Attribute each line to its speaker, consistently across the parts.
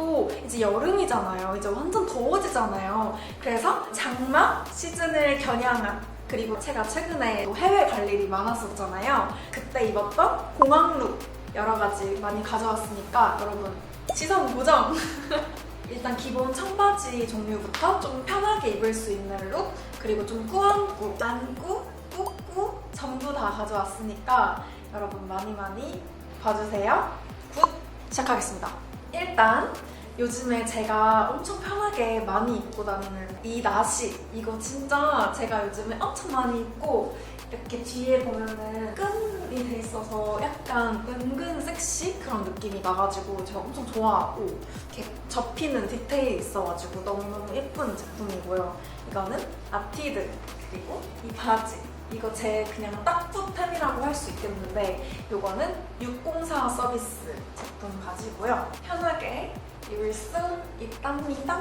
Speaker 1: 또 이제 여름이잖아요. 이제 완전 더워지잖아요. 그래서 장마 시즌을 겨냥한 그리고 제가 최근에 또 해외 갈 일이 많았었잖아요. 그때 입었던 공항룩 여러 가지 많이 가져왔으니까 여러분 시선 고정! 일단 기본 청바지 종류부터 좀 편하게 입을 수 있는 룩 그리고 좀 꾸안꾸, 안꾸, 꾸꾸 전부 다 가져왔으니까 여러분 많이 많이 봐주세요. 굿! 시작하겠습니다. 일단 요즘에 제가 엄청 편하게 많이 입고 다니는 이 나시 이거 진짜 제가 요즘에 엄청 많이 입고 이렇게 뒤에 보면은 끈이 돼 있어서 약간 은근 섹시 그런 느낌이 나가지고 제가 엄청 좋아하고 이렇게 접히는 디테일이 있어가지고 너무너무 예쁜 제품이고요. 이거는 아티드 그리고 이 바지 이거 제 그냥 딱붙템이라고 할 수 있겠는데 이거는 604 서비스 제품 바지고요. 편하게 입을 수 있답니다.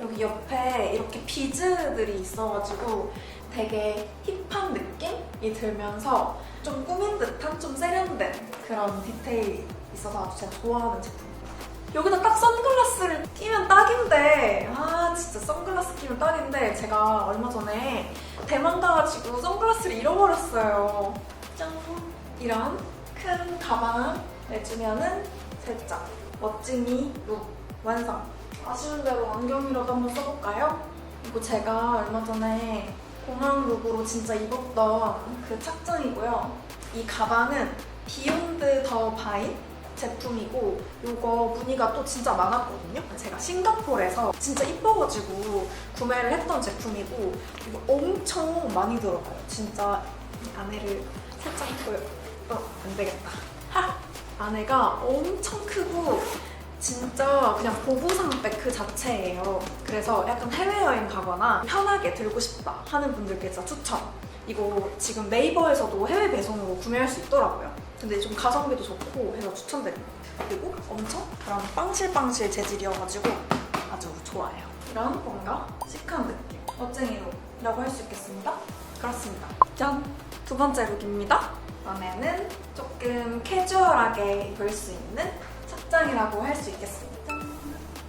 Speaker 1: 여기 옆에 이렇게 비즈들이 있어가지고 되게 힙한 느낌이 들면서 좀 꾸민 듯한 좀 세련된 그런 디테일이 있어서 아주 제가 좋아하는 제품입니다. 여기다 딱 선글라스를 끼면 딱인데 아 진짜 선글라스 끼면 딱인데 제가 얼마 전에 대만 가가지고 선글라스를 잃어버렸어요. 짠! 이런 큰 가방 내주면은 살짝 멋쟁이 룩 완성. 아쉬운 대로 안경이라도 한번 써볼까요? 이거 제가 얼마 전에 공항 룩으로 진짜 입었던 그 착장이고요. 이 가방은 비욘드 더 바인 제품이고 이거 무늬가 또 진짜 많았거든요. 제가 싱가포르에서 진짜 이뻐가지고 구매를 했던 제품이고 이거 엄청 많이 들어가요. 진짜 이 안에를 살짝 보여. 어, 안 되겠다. 하! 안에가 엄청 크고 진짜 그냥 보부상백 그 자체예요. 그래서 약간 해외여행 가거나 편하게 들고 싶다 하는 분들께 진짜 추천. 이거 지금 네이버에서도 해외 배송으로 구매할 수 있더라고요. 근데 좀 가성비도 좋고 해서 추천드립니다. 그리고 엄청 그런 빵실빵실 재질이어가지고 아주 좋아요. 이런 뭔가 시크한 느낌. 멋쟁이 룩이라고 할 수 있겠습니다. 그렇습니다. 짠! 두 번째 룩입니다. 이번에는 조금 캐주얼하게 입을 수 있는 착장이라고 할 수 있겠습니다.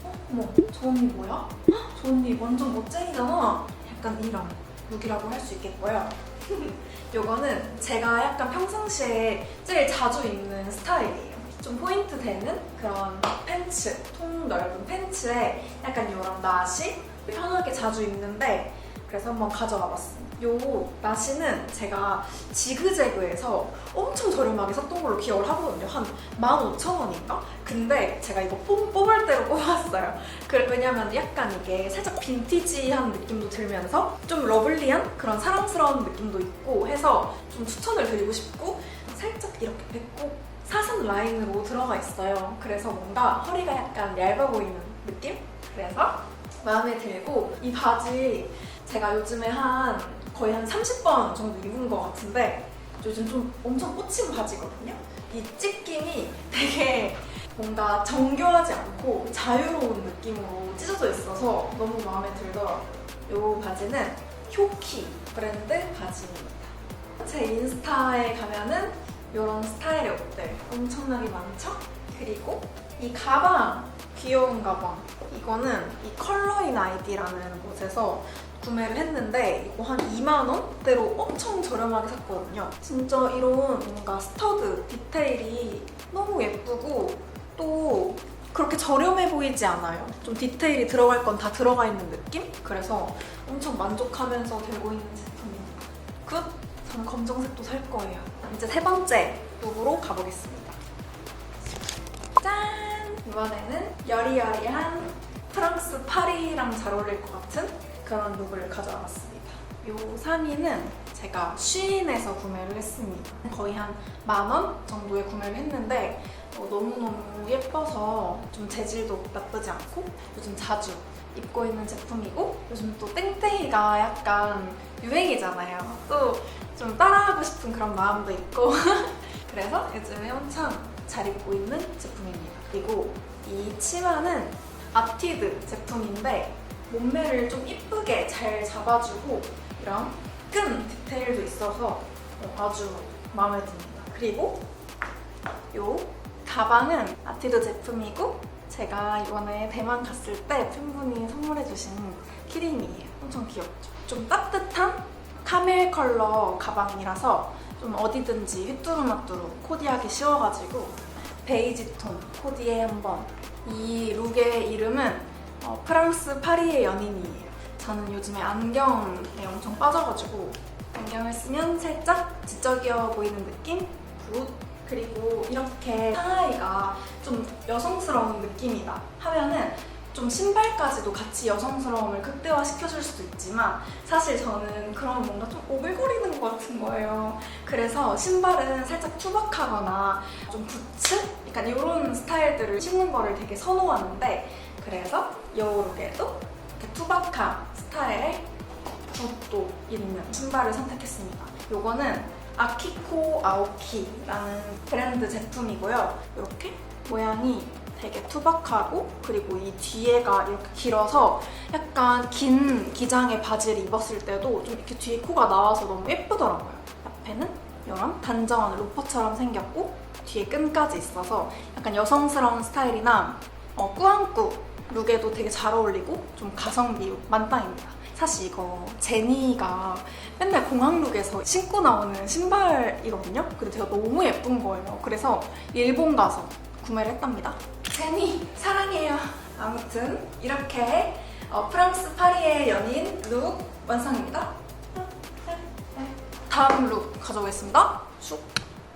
Speaker 1: 어? 어머, 저 언니 뭐야? 헉, 저 언니 완전 멋쟁이잖아. 약간 이런 룩이라고 할 수 있겠고요. 요거는 제가 약간 평상시에 제일 자주 입는 스타일이에요. 좀 포인트 되는 그런 팬츠, 통 넓은 팬츠에 약간 이런 나시 편하게 자주 입는데 그래서 한번 가져와 봤습니다. 요 나시는 제가 지그재그에서 엄청 저렴하게 샀던 걸로 기억을 하거든요. 한 15,000원인가? 근데 제가 이거 뽑, 뽑을 대로 뽑았어요. 그, 왜냐면 약간 이게 살짝 빈티지한 느낌도 들면서 좀 러블리한 그런 사랑스러운 느낌도 있고 해서 좀 추천을 드리고 싶고 살짝 이렇게 배꼽 사슴 라인으로 들어가 있어요. 그래서 뭔가 허리가 약간 얇아 보이는 느낌? 그래서 마음에 들고 이 바지 제가 요즘에 한 거의 한 30번 정도 입은 것 같은데 요즘 좀 엄청 꽂힌 바지거든요. 이 찢김이 되게 뭔가 정교하지 않고 자유로운 느낌으로 찢어져 있어서 너무 마음에 들더라고요. 이 바지는 효키 브랜드 바지입니다. 제 인스타에 가면은 이런 스타일의 옷들 엄청나게 많죠? 그리고 이 가방 귀여운 가방 이거는 이 컬러인 아이디라는 곳에서 구매를 했는데 이거 한 2만 원대로 엄청 저렴하게 샀거든요. 진짜 이런 뭔가 스터드 디테일이 너무 예쁘고 또 그렇게 저렴해 보이지 않아요. 좀 디테일이 들어갈 건 다 들어가 있는 느낌? 그래서 엄청 만족하면서 들고 있는 제품입니다. 굿! 저는 검정색도 살 거예요. 이제 세 번째 룩으로 가보겠습니다. 짠! 이번에는 여리여리한 프랑스 파리랑 잘 어울릴 것 같은 그런 룩을 가져와 봤습니다. 이 상의는 제가 쉬인에서 구매를 했습니다. 거의 한 만 원 정도에 구매를 했는데 어, 너무너무 예뻐서 좀 재질도 나쁘지 않고 요즘 자주 입고 있는 제품이고 요즘 또 땡땡이가 약간 유행이잖아요. 또 좀 따라하고 싶은 그런 마음도 있고 그래서 요즘에 엄청 잘 입고 있는 제품입니다. 그리고 이 치마는 아티드 제품인데 몸매를 좀 이쁘게 잘 잡아주고 이런 끈 디테일도 있어서 어, 아주 마음에 듭니다. 그리고 요 가방은 아티드 제품이고 제가 이번에 대만 갔을 때 팬분이 선물해주신 키링이에요. 엄청 귀엽죠? 좀 따뜻한 카멜 컬러 가방이라서 좀 어디든지 휘뚜루마뚜루 코디하기 쉬워가지고 베이지 톤 코디에 한번 이 룩의 이름은 어, 프랑스 파리의 연인이에요. 저는 요즘에 안경에 엄청 빠져가지고 안경을 쓰면 살짝 지적이어 보이는 느낌? 굿! 그리고 이렇게 상하이가 좀 여성스러운 느낌이다 하면은 좀 신발까지도 같이 여성스러움을 극대화시켜줄 수도 있지만 사실 저는 그런 뭔가 좀 오글거리는 것 같은 거예요. 그래서 신발은 살짝 투박하거나 좀 부츠? 약간 이런 스타일들을 신는 거를 되게 선호하는데 그래서 이렇게 투박한 스타일의 붓도 있는 신발을 선택했습니다. 요거는 아키코 아오키라는 브랜드 제품이고요. 이렇게 모양이 되게 투박하고 그리고 이 뒤에가 이렇게 길어서 약간 긴 기장의 바지를 입었을 때도 좀 이렇게 뒤에 코가 나와서 너무 예쁘더라고요. 앞에는 이런 단정한 로퍼처럼 생겼고 뒤에 끈까지 있어서 약간 여성스러운 스타일이나 어, 꾸안꾸 룩에도 되게 잘 어울리고 좀 가성비 만땅입니다. 사실 이거 제니가 맨날 공항룩에서 신고 나오는 신발이거든요. 근데 제가 너무 예쁜 거예요. 그래서 일본 가서 구매를 했답니다. 제니 사랑해요. 아무튼 이렇게 어, 프랑스 파리의 연인 룩 완성입니다. 다음 룩 가져오겠습니다. 슉.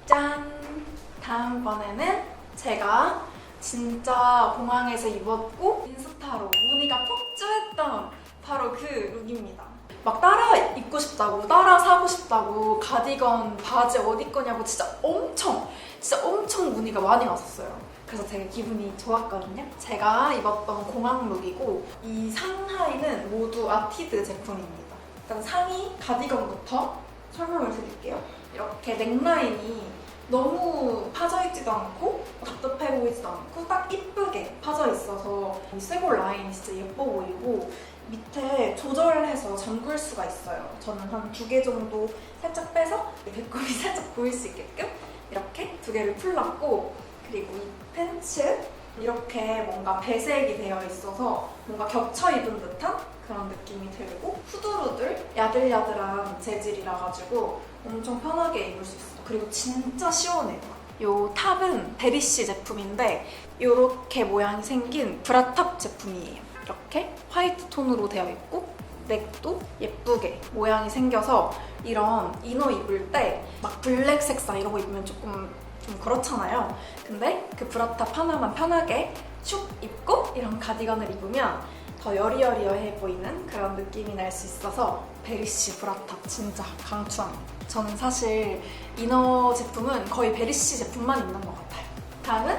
Speaker 1: 짠! 다음번에는 제가 진짜 공항에서 입었고 인스타로 문의가 폭주했던 바로 그 룩입니다. 막 따라 입고 싶다고, 따라 사고 싶다고, 가디건, 바지 어디 거냐고 진짜 엄청, 진짜 엄청 문의가 많이 왔었어요. 그래서 되게 기분이 좋았거든요. 제가 입었던 공항 룩이고 이 상하이는 모두 아티드 제품입니다. 일단 상의 가디건부터 설명을 드릴게요. 이렇게 넥라인이 너무 파져있지도 않고 답답해 보이지도 않고 딱 이쁘게 파져 있어서 이 쇄골 라인이 진짜 예뻐 보이고 밑에 조절해서 잠글 수가 있어요. 저는 한 두 개 정도 살짝 빼서 배꼽이 살짝 보일 수 있게끔 이렇게 두 개를 풀렀고 그리고 이 팬츠 이렇게 뭔가 배색이 되어 있어서 뭔가 겹쳐 입은 듯한 그런 느낌이 들고 후드루들 야들야들한 재질이라 가지고 엄청 편하게 입을 수 있어요. 그리고 진짜 시원해요. 요 탑은 베리쉬 제품인데 이렇게 모양이 생긴 브라탑 제품이에요. 이렇게 화이트 톤으로 되어 있고 넥도 예쁘게 모양이 생겨서 이런 이너 입을 때 막 블랙 색상 이런 거 입으면 조금 좀 그렇잖아요. 근데 그 브라탑 하나만 편하게 슉 입고 이런 가디건을 입으면 더 여리여리해 보이는 그런 느낌이 날 수 있어서 베리쉬 브라탑 진짜 강추합니다. 저는 사실 이너 제품은 거의 베리쉬 제품만 있는 것 같아요. 다음은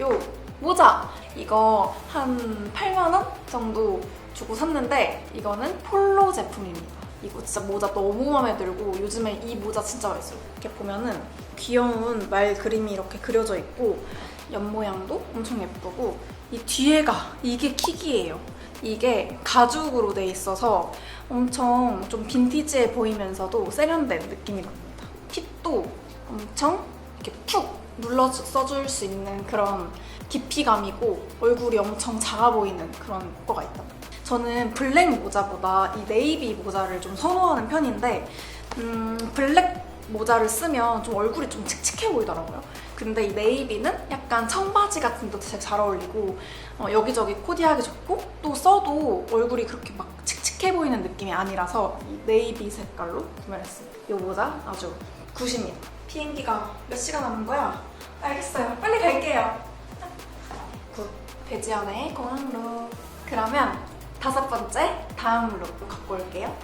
Speaker 1: 요 모자! 이거 한 8만원 정도 주고 샀는데 이거는 폴로 제품입니다. 이거 진짜 모자 너무 마음에 들고 요즘에 이 모자 진짜 맛있어요. 이렇게 보면은 귀여운 말 그림이 이렇게 그려져 있고 옆 모양도 엄청 예쁘고 이 뒤에가 이게 킥이에요. 이게 가죽으로 돼 있어서 엄청 좀 빈티지해 보이면서도 세련된 느낌이 납니다. 핏도 엄청 이렇게 푹 눌러 써줄 수 있는 그런 깊이감이고 얼굴이 엄청 작아 보이는 그런 효과가 있다. 저는 블랙 모자보다 이 네이비 모자를 좀 선호하는 편인데 음, 블랙 모자를 쓰면 좀 얼굴이 좀 칙칙해 보이더라고요. 근데 이 네이비는 약간 청바지 같은 데도 되게 잘 어울리고 어, 여기저기 코디하기 좋고 또 써도 얼굴이 그렇게 막 칙칙해 보이는 느낌이 아니라서 이 네이비 색깔로 구매를 했습니다. 이 모자 아주 굿입니다. 비행기가 몇 시간 남은 거야? 알겠어요. 빨리 갈게요. 굿. 배지연의 공항룩. 그러면 다섯 번째 다음 룩 갖고 올게요.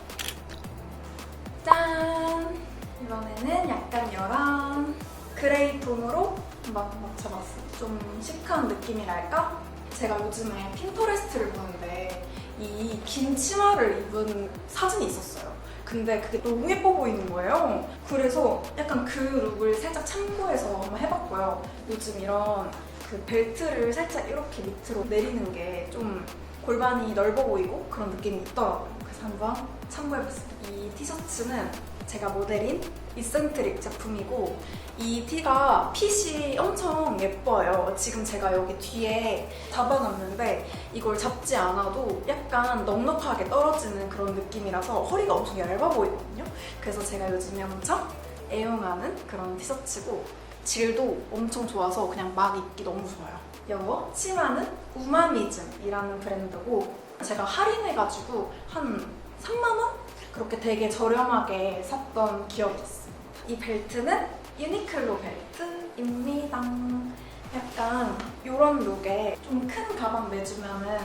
Speaker 1: 짠! 이번에는 약간 열한 그레이 톤으로 한번 맞춰봤어요. 좀 시크한 느낌이랄까? 제가 요즘에 핀터레스트를 보는데 이 긴 치마를 입은 사진이 있었어요. 근데 그게 너무 예뻐 보이는 거예요. 그래서 약간 그 룩을 살짝 참고해서 한번 해봤고요. 요즘 이런 그 벨트를 살짝 이렇게 밑으로 내리는 게 좀 골반이 넓어 보이고 그런 느낌이 있더라고요. 그래서 한번 참고해봤습니다. 이 티셔츠는 제가 모델인 이센트릭 제품이고 이 티가 핏이 엄청 예뻐요. 지금 제가 여기 뒤에 잡아놨는데 이걸 잡지 않아도 약간 넉넉하게 떨어지는 그런 느낌이라서 허리가 엄청 얇아 보이거든요. 그래서 제가 요즘에 엄청 애용하는 그런 티셔츠고 질도 엄청 좋아서 그냥 막 입기 너무 좋아요. 요 치마는 우마미즘이라는 브랜드고 제가 할인해가지고 한 3만원? 그렇게 되게 저렴하게 샀던 기억이 있습니다. 이 벨트는 유니클로 벨트입니다. 약간 이런 룩에 좀 큰 가방 매주면은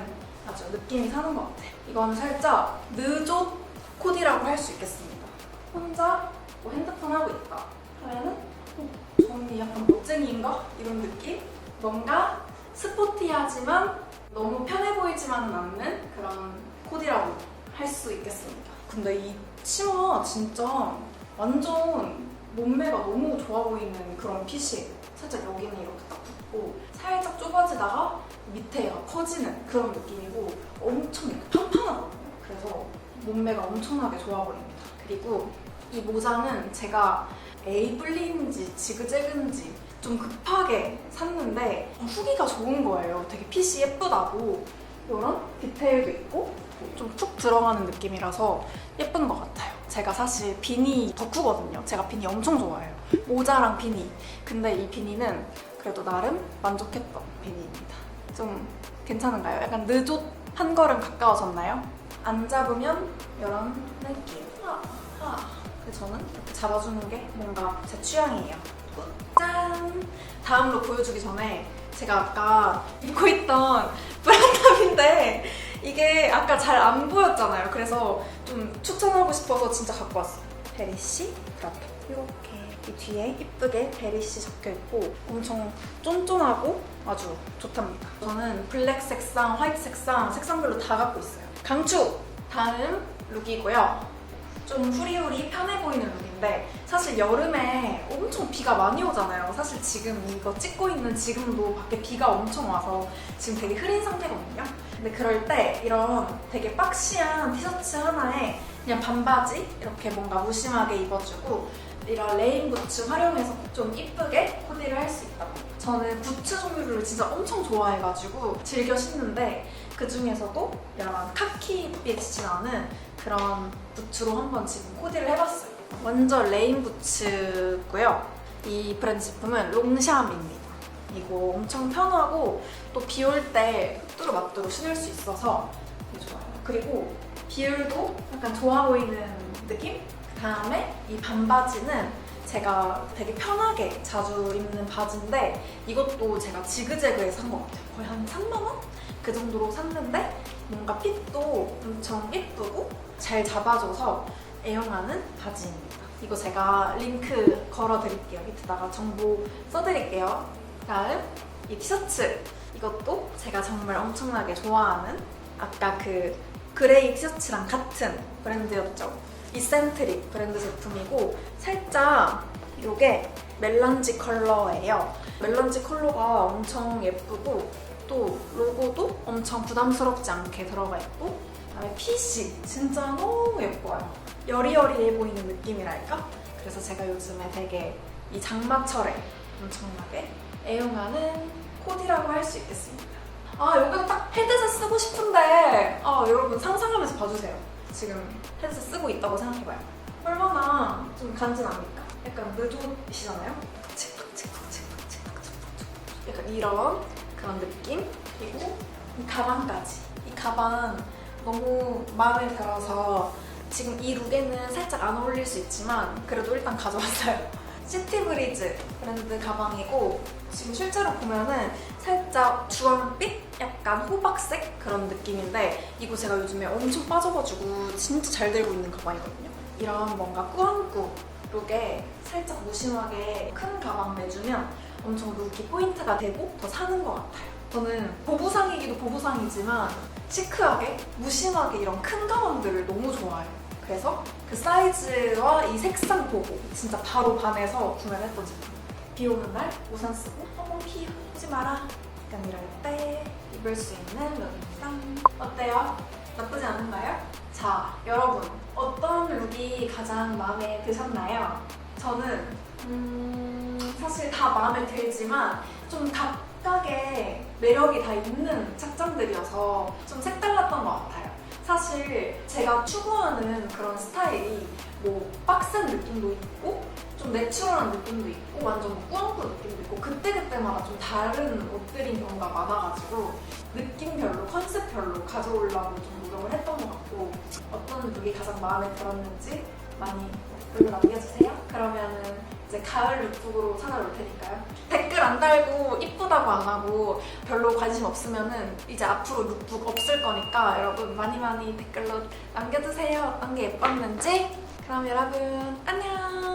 Speaker 1: 아주 느낌이 사는 것 같아요. 이건 살짝 느조 코디라고 할 수 있겠습니다. 혼자 뭐 핸드폰 하고 있다 하면은 어, 저는 약간 멋쟁이인가? 이런 느낌? 뭔가 스포티하지만 너무 편해 보이지만은 않는 그런 코디라고 할 수 있겠습니다. 근데 이 치마 진짜 완전 몸매가 너무 좋아 보이는 그런 핏이에요. 살짝 여기는 이렇게 딱 붙고 살짝 좁아지다가 밑에가 커지는 그런 느낌이고 엄청 이렇게 판판하거든요. 그래서 몸매가 엄청나게 좋아 보입니다. 그리고 이 모자는 제가 에이블린지 지그재그인지 좀 급하게 샀는데 후기가 좋은 거예요. 되게 핏이 예쁘다고 이런 디테일도 있고 좀 툭 들어가는 느낌이라서 예쁜 것 같아요. 제가 사실 비니 덕후거든요. 제가 비니 엄청 좋아해요. 모자랑 비니. 근데 이 비니는 그래도 나름 만족했던 비니입니다. 좀 괜찮은가요? 약간 늦옷 한 걸음 가까워졌나요? 안 잡으면 이런 느낌. 하, 하. 근데 저는 잡아주는 게 뭔가 제 취향이에요. 짠! 다음 룩 보여주기 전에 제가 아까 입고 있던 브라탑인데 이게 아까 잘 안 보였잖아요. 그래서 좀 추천하고 싶어서 진짜 갖고 왔어요. 베리씨 브라탑. 이렇게 이 뒤에 이쁘게 베리씨 적혀 있고 엄청 쫀쫀하고 아주 좋답니다. 저는 블랙 색상, 화이트 색상, 색상별로 다 갖고 있어요. 강추! 다음 룩이고요. 좀 후리후리 편해 보이는 룩 인데 사실 여름에 엄청 비가 많이 오잖아요. 사실 지금 이거 찍고 있는 지금도 밖에 비가 엄청 와서 지금 되게 흐린 상태거든요. 근데 그럴 때 이런 되게 박시한 티셔츠 하나에 그냥 반바지 이렇게 뭔가 무심하게 입어주고 이런 레인 부츠 활용해서 좀 이쁘게 코디를 할 수 있다. 저는 부츠 종류를 진짜 엄청 좋아해가지고 즐겨 신는데 그 중에서도 이런 카키빛이 나는 그런 부츠로 한번 지금 코디를 해봤어요. 완전 레인 부츠고요. 이 브랜드 제품은 롱샴입니다. 이거 엄청 편하고 또 비 올 때 뚜루마뚜루 신을 수 있어서 되게 좋아요. 그리고 비율도 약간 좋아 보이는 느낌? 그 다음에 이 반바지는 제가 되게 편하게 자주 입는 바지인데 이것도 제가 지그재그에서 산 것 같아요. 거의 한 3만원? 그 정도로 샀는데 뭔가 핏도 엄청 예쁘고 잘 잡아줘서 애용하는 바지입니다. 이거 제가 링크 걸어드릴게요. 밑에다가 정보 써드릴게요. 다음 이 티셔츠 이것도 제가 정말 엄청나게 좋아하는 아까 그 그레이 티셔츠랑 같은 브랜드였죠. 이센트릭 브랜드 제품이고 살짝 이게 멜란지 컬러예요. 멜란지 컬러가 엄청 예쁘고 또 로고도 엄청 부담스럽지 않게 들어가 있고 그다음에 핏이 진짜 너무 예뻐요. 여리여리해 보이는 느낌이랄까? 그래서 제가 요즘에 되게 이 장마철에 엄청나게 애용하는 코디라고 할 수 있겠습니다. 아 여기다 딱 헤드셋 쓰고 싶은데 아 여러분 상상하면서 봐주세요. 지금 헤드셋 쓰고 있다고 생각해봐요. 얼마나 좀 간지납니까? 약간 칙팍 약간 이런 그런 느낌? 그리고 이 가방까지. 이 가방 너무 마음에 들어서 지금 이 룩에는 살짝 안 어울릴 수 있지만 그래도 일단 가져왔어요. 시티브리즈 브랜드 가방이고 지금 실제로 보면은 살짝 주황빛? 약간 호박색 그런 느낌인데 이거 제가 요즘에 엄청 빠져가지고 진짜 잘 들고 있는 가방이거든요. 이런 뭔가 꾸안꾸 룩에 살짝 무심하게 큰 가방 내주면 엄청 룩이 포인트가 되고 더 사는 것 같아요. 저는 보부상이기도 보부상이지만 시크하게 무심하게 이런 큰 가방들을 너무 좋아해요. 그래서 그 사이즈와 이 색상 보고 진짜 바로 반해서 구매를 제품. 비 오는 날 우산 쓰고 어머 비 오지 마라. 약간 이럴 때 입을 수 있는 룩입니다. 어때요? 나쁘지 않은가요? 자, 여러분 어떤 룩이 가장 마음에 드셨나요? 저는 음, 사실 다 마음에 들지만 좀 각각의 매력이 다 있는 착장들이어서 좀 색달랐던 것 같아요. 사실 제가 추구하는 그런 스타일이 뭐 빡센 느낌도 있고 좀 내추럴한 느낌도 있고 완전 뭐 꾸안꾸 느낌도 있고 그때그때마다 좀 다른 옷들인 경우가 많아가지고 느낌별로 컨셉별로 가져오려고 좀 노력을 했던 것 같고 어떤 룩이 가장 마음에 들었는지 많이 댓글로 남겨주세요. 그러면은 이제 가을 룩북으로 찾아올 테니까요. 댓글 안 달고 이쁘다고 안 하고 별로 관심 없으면은 이제 앞으로 룩북 없을 거니까 여러분 많이 많이 댓글로 남겨주세요. 어떤 게 예뻤는지. 그럼 여러분 안녕.